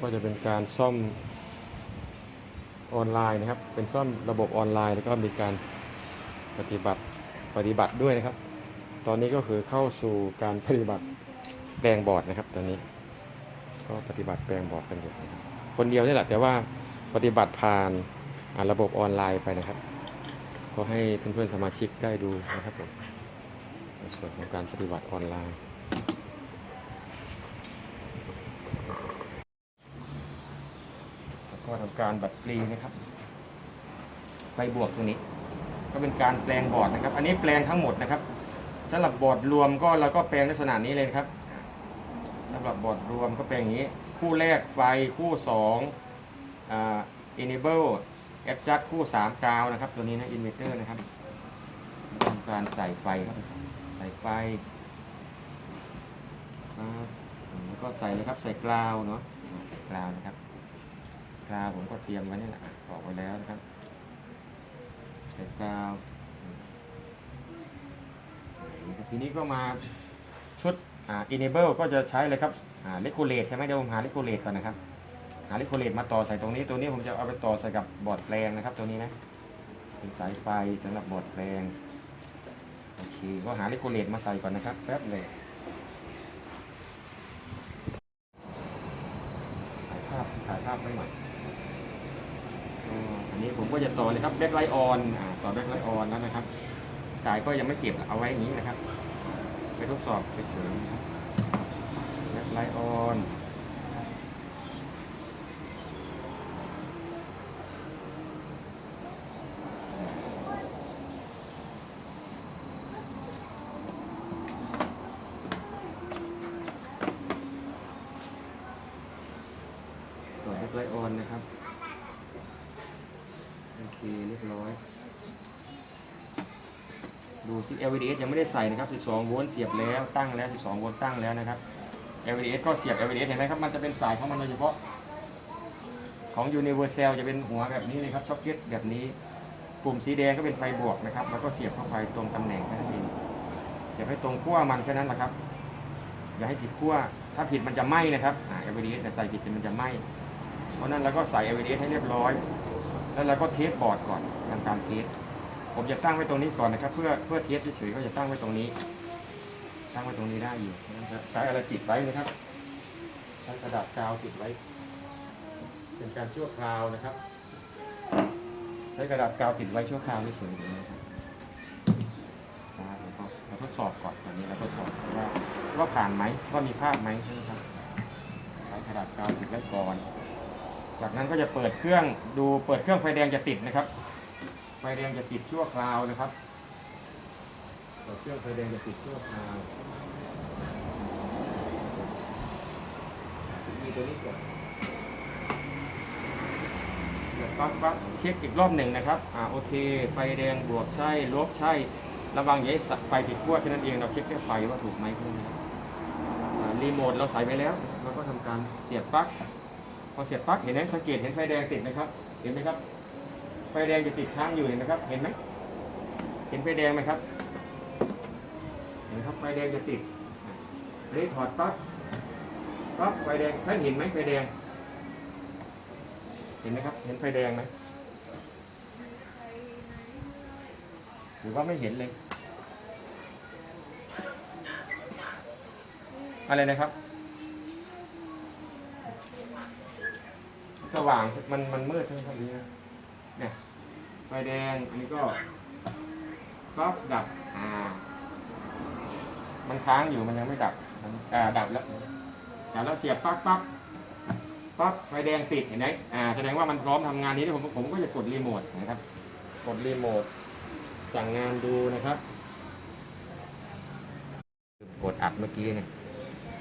ก็จะเป็นการซ่อมออนไลน์นะครับ เป็นซ่อมระบบออนไลน์ แล้วก็มีการปฏิบัติปฏิบัติด้วยนะครับ ตอนนี้ก็คือเข้าสู่การปฏิบัติแปลงบอร์ดนะครับ ตอนนี้ ก็ปฏิบัติแปลงบอร์ดกันอยู่นะครับคนเดียวนี่แหละแต่ว่าปฏิบัติผ่านาระบบออนไลน์ไปนะครับก็ให้เพื่อนๆสมาชิกได้ดูนะครับผมในส่วนของการปฏิบัติออนไลน์ แล้วก็ทำการบัตรปลีนะครับไฟบวกตรงนี้ ก็เป็นการแปลงบอร์ดนะครับ อันนี้แปลงทั้งหมดนะครับสำหรับบอร์ดรวมก็เราก็แปลงลักษณะนี้เลยครับสำหรับบอร์ดรวมก็แปลงอย่างนี้ คู่แรกไฟคู่สองอ่า enable adjust คู่สามกราวนะครับตัวนี้นะ inverter นะครับทำการใส่ไฟครับใส่ไฟแล้วก็ใส่เลยครับใส่กราวเนาะใส่กราวนะครับ กาวผมก็เตรียมไว้นี่แหละบอกไว้แล้วนะครับ ใส่กาวทีนี้ก็มาชุดอ่า enable ก็จะใช้เลยครับอ่า regulate ใช่ไหมเดี๋ยวผมหา regulate ก่อนนะครับ หา regulate มาต่อใส่ตรงนี้ ตัวนี้ผมจะเอาไปต่อใส่กับบอร์ดแปลงนะครับ ตัวนี้นะ เป็นสายไฟสำหรับบอร์ดแปลงโอเค ก็หา regulate มาใส่ก่อนนะครับ แป๊บเลยถ่ายภาพถ่ายภาพไว้หน่ อันนี้ผมก็จะต่อเลยครับแบ็คไลท์ออนต่อแบ็คไลท์ออนแล้วนะครับ สายก็ยังไม่เก็บเอาไว้อย่างนี้นะครับ ไปทดสอบเฉยนะครับแบ็คไลท์ออนต่อแบ็คไลออนนะครับ โอเคเรียบร้อย ดูซิ LVDS ยังไม่ได้ใส่นะครับ 12 โวลต์เสียบแล้วตั้งแล้ว 12 โวลต์ตั้งแล้วนะครับ LVDS ก็เสียบ LVDS เห็นไหมครับ มันจะเป็นสายของมันโดยเฉพาะ ของ Universal จะเป็นหัวแบบนี้เลยครับซ็อกเก็ตแบบนี้ ปุ่มสีแดงก็เป็นไฟบวกนะครับ แล้วก็เสียบเข้าไปตรงตำแหน่งแค่นั้นเองเสียบให้ตรงขั้วมันแค่นั้นแหละครับอย่าให้ผิดขั้ว ถ้าผิดมันจะไหม้นะครับอ่า LVDS แต่ใส่ผิดมันจะไหม้ เพราะฉะนั้นเราก็ใส่ LVDS ให้เรียบร้อย แล้วเราก็เทสบอร์ดก่อนทำการเทสผมจะตั้งไว้ตรงนี้ก่อนนะครับ เพื่อเพื่อเทสเฉยๆก็จะตั้งไว้ตรงนี้ ตั้งไว้ตรงนี้ได้อยู่นะครับใช้อะไรติดไว้นะครับ ใช้กระดาษกาวติดไว้ เป็นการชั่วคราวนะครับ ใช้กระดาษกาวติดไว้ชั่วคราวเฉยๆนะครับแล้วก็เราทดสอบก่อนตอนนี้เราทดสอบว่าว่าผ่านไหมว่ามีภาพไหมใช่ไหมครับใช้กระดาษกาวติดไว้ก่อน จากนั้นก็จะเปิดเครื่องดูเปิดเครื่องไฟแดงจะติดนะครับ ไฟแดงจะติดชั่วคราวนะครับ เปิดเครื่องไฟแดงจะติดชั่วคราวมีตัวนี้ก่อนเสร็จปั๊บปั๊บเช็คอีกรอบหนึ่งนะครับ อ่าโอเค ไฟแดงบวกใช่ลบใช่ ระวังอย่าให้ไฟติดขั้วแค่นั้นเองเราเช็คแค่ไฟว่าถูกไหมแค่นั้นรีโมทเราใส่ไปแล้ว เราก็ทำการเสียบปลั๊ก อเสียบปลั๊กเห็นไหมสังเกตเห็นไฟแดงติดไหมครับ เห็นไหมครับ ไฟแดงจะติดค้างอยู่เห็นไหมครับ เห็นไหมเห็นไฟแดงไหมครับ เห็นไหมครับไฟแดงจะติดอันนี้ถอดปลั๊กปลั๊กไฟแดงท่านเห็นไหมไฟแดง เห็นไหมครับ เห็นไฟแดงไหมหรือว่าไม่เห็นเลย อะไรนะครับ สว่างมันมันมืดใช่ไหมครับนี้นะเนี่ยไฟแดงอันนี้ก็ปั๊บดับอ่ามันค้างอยู่มันยังไม่ดับมันอ่าดับแล้วดับแล้วเสียบปั๊บปั๊บปั๊บไฟแดงติดเห็นไหมอ่าแสดงว่ามันพร้อมทำงานนี้ผมผมก็จะกดรีโมทนะครับ กดรีโมทสั่งงานดูนะครับ กดอัดเมื่อกี้เนี่ย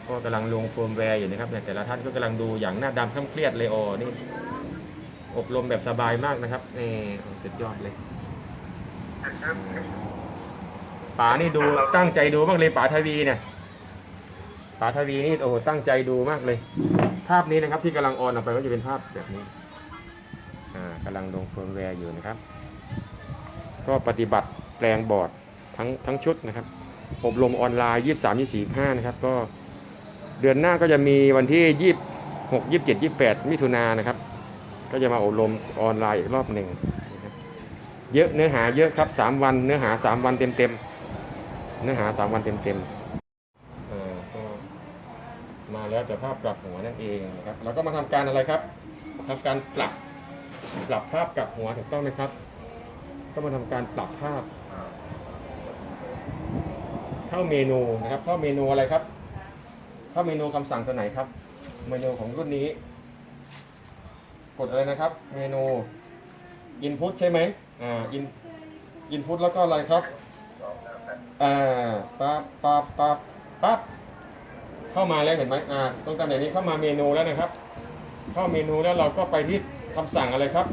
ก็กำลังลงโฟมแวร์อยู่นะครับเนี่ยแต่ละท่านก็กำลังดูอย่างหน้าดำเครียดเลยโอนี่อบรมแบบสบายมากนะครับนี่สุดยอดเลยป๋านี่ดูตั้งใจดูมากเลยป๋าทวีเนี่ยป๋าทวีนี่โอ้โหตั้งใจดูมากเลย ภาพนี้นะครับที่กำลังออนออกไปก็จะเป็นภาพแบบนี้อ่ากำลังลงเฟิร์มแวร์อยู่นะครับ ก็ปฏิบัติแปลงบอร์ดทั้งทั้งชุดนะครับ อบรมออนไลน์ 23 24 25นะครับ ก็ เดือนหน้าก็จะมีวันที่หกยี่เจ็ดยี่แปดมิถุนายนนะครับ ก็จะมาอบรมออนไลน์อีกรอบหนึ่งเยอะเนื้อหาเยอะครับสามวันเนื้อหาสามวันเต็มเต็มๆเนื้อหาสามวันเต็มเต็มๆมาแล้วแต่ภาพกลับหัวนั่นเองนะครับเราก็มาทำการอะไรครับทำการปรับปรับภาพกลับหัวถูกต้องไหมครับ ก็มาทำการปรับภาพ เข้าเมนูนะครับ เข้าเมนูอะไรครับ เข้าเมนูคำสั่งตัวไหนครับ เมนูของรุ่นนี้ กดอะไรนะครับ เมนู input ใช่ไหมอ่า in input แล้วก็อะไรครับอ่าปั๊บปั๊บปั๊บปั๊บเข้ามาแล้วเห็นไหมอ่าตรงตำแหน่งนี้เข้ามาเมนูแล้วนะครับ เข้าเมนูแล้วเราก็ไปที่คำสั่งอะไรครับ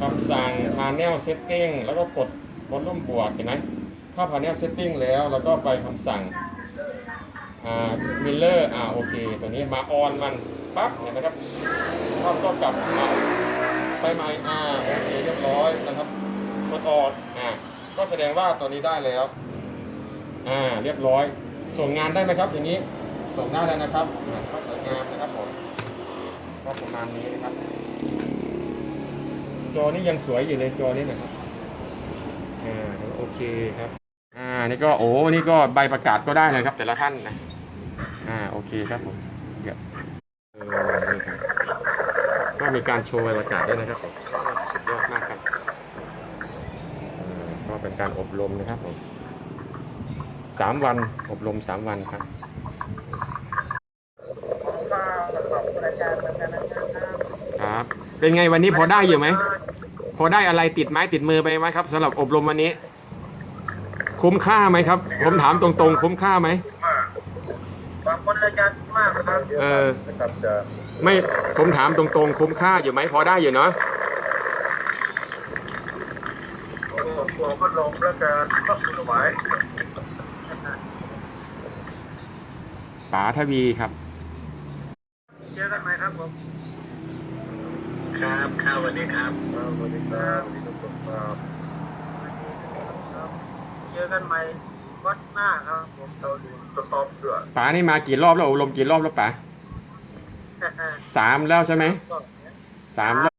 คำสั่ง panel setting แล้วก็กดบนร่มบวกเห็นไหมเข้า panel setting แล้วเราก็ไปคำสั่ง มิลเลอร์อ่าโอเค ตัวนี้มาออนมันปั๊บเห็นไหมครับภาก็กลับมาไปใหม่อ่าโอเคเรียบร้อยนะครับกดออนอ่าก็แสดงว่าตัวนี้ได้แล้วอ่าเรียบร้อย ส่งงานได้ไหมครับ อย่างนี้ส่งได้แล้วนะครับก็สวยงามนะครับผมก็ประมาณนี้นะครับ จอนี้ยังสวยอยู่เลยจอนี้นะครับอ่าโอเคครับอ่านี่ก็โอ้นี่ก็ใบประกาศก็ได้เลยครับ แต่ละท่านนะ อ่าโอเคครับผมเดี๋ยวเออนี่ครับก็มีการโชว์บประกาศด้วยนะครับผมสุดยอดมากครับเออก็เป็นการอบรมนะครับผมสามวันอบรมสามวันครับครับเป็นไงวันนี้พอได้อยู่ไหมพอได้อะไรติดไม้ติดมือไปไหมครับสำหรับอบรมวันนี้ คุ้มค่าไหมครับ ผมถามตรงๆ คุ้มค่าไหมบา คนอาจารย์มากนะครับเออนะครับจะไม่ผมถามตรงๆ คุ้มค่าอยู่ไหมพอได้อยู่เนาะตัวก็ลงแล้วกันก็ไหวป๋าทวีครับ เจอกันไหมครับผมครับครับสวัสดีครับสวัสดีครับสวัสดีทุกคนครับเจอกันใหม่ วัดหน้าครับผมเราดูสต็อปด้วยป๋านี่มากี่รอบแล้วอบรมกี่รอบแล้วป๋าสามแล้วใช่ไหมก็สามรอบ